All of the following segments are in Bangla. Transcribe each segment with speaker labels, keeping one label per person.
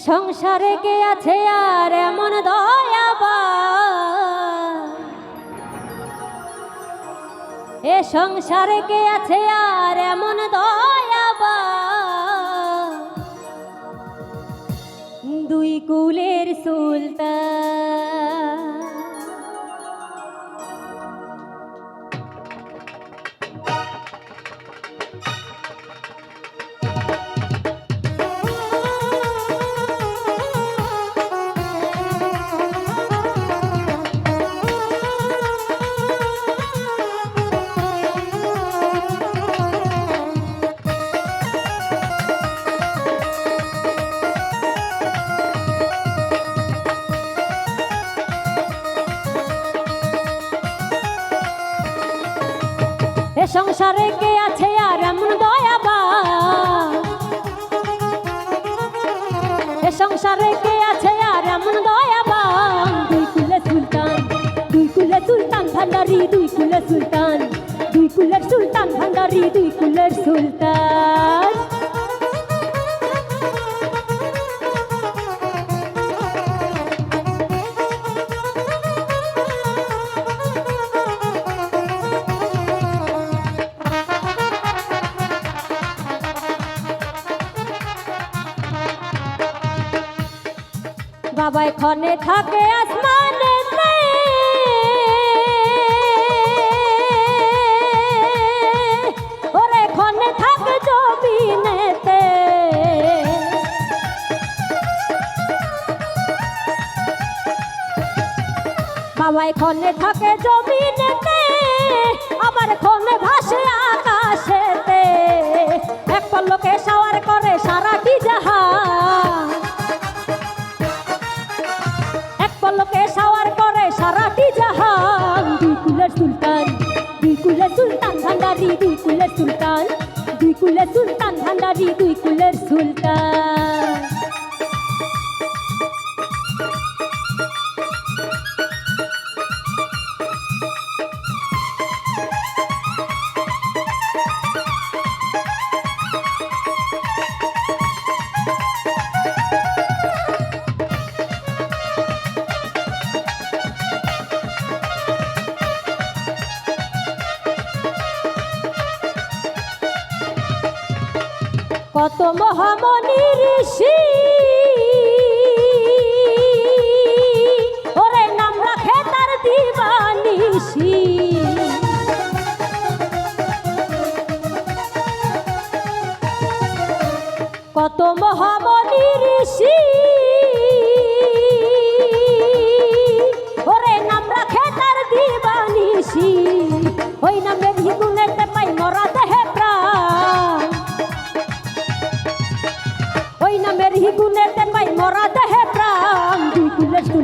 Speaker 1: সংসারে কে আছে আর এমন দয়াবা এ সংসারে কে আছে আর এমন দয়াবা দুই কুলের সুলতান সংসারে কে আছে আর এমন দয়াবা এ সংসারে কে আছে আর এমন দয়াবা দুই কুলে সুলতান, দুই কুলে সুলতান ভান্ডারি, দুই কুলে সুলতান, দুই কুলের সুলতান ভান্ডারি, দুই কুলের সুলতান। বাবাই ক্ষণে থাকে আসমানে ওরে ক্ষণে থাকে জমিনেতে। বাবাই ক্ষণে থাকে ভাসে আকাশেতে পলকে সাওয়ার করে, সারাটি জাহান। দুই কুলের সুলতান দুই কুলের সুলতান, ভান্ডারি দুই কুলের সুলতান। দুই কুলের সুলতান, ভান্ডারি দুই কুলের সুলতান। কত মহামণি ঋষি। ওরে নাম রাখে তার দিবানিষি। কত মহামণি ঋষি।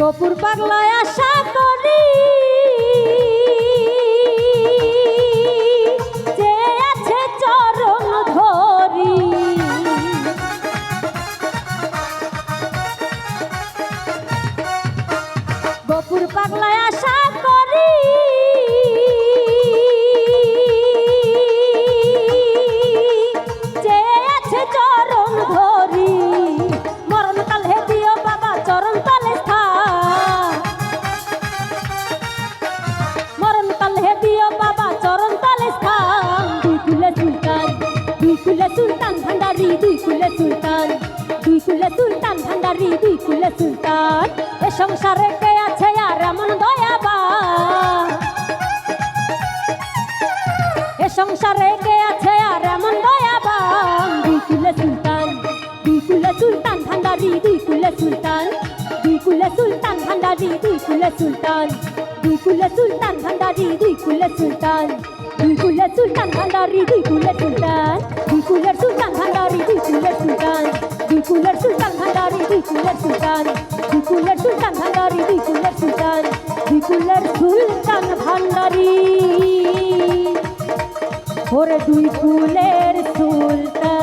Speaker 1: গোপুর পাগলায় আশা করি যে পাগলায় আশা দুই কুলে সুলতান ভান্ডারি দুই কুলে সুলতান দুই কুলে সুলতান ভান্ডারি দুই কুলে সুলতান এ সংসারে কে আছে আর এমন দয়াবা এ সংসারে কে আছে আর এমন দয়াবান দুই কুলে সুলতান দুই কুলে সুলতান ভান্ডারি দুই কুলে সুলতান দুই কুলে সুলতান ভান্ডারি দুই কুলে সুলতান দুই কুলে সুলতান ভান্ডারি দুই কুলে সুলতান দুই কুলে সুলতান ভান্ডারি দুই কুলে সুলতান দুই কুলের সুলতান ভান্ডারি দুই কুলের সুলতান দুই কুলের সুলতান ভান্ডারি দুই কুলের সুলতান দুই কুলের সুলতান ভান্ডারি দুই কুলের সুলতান দুই কুলের সুলতান ভান্ডারি। ওরে দুই কুলের সুলতান।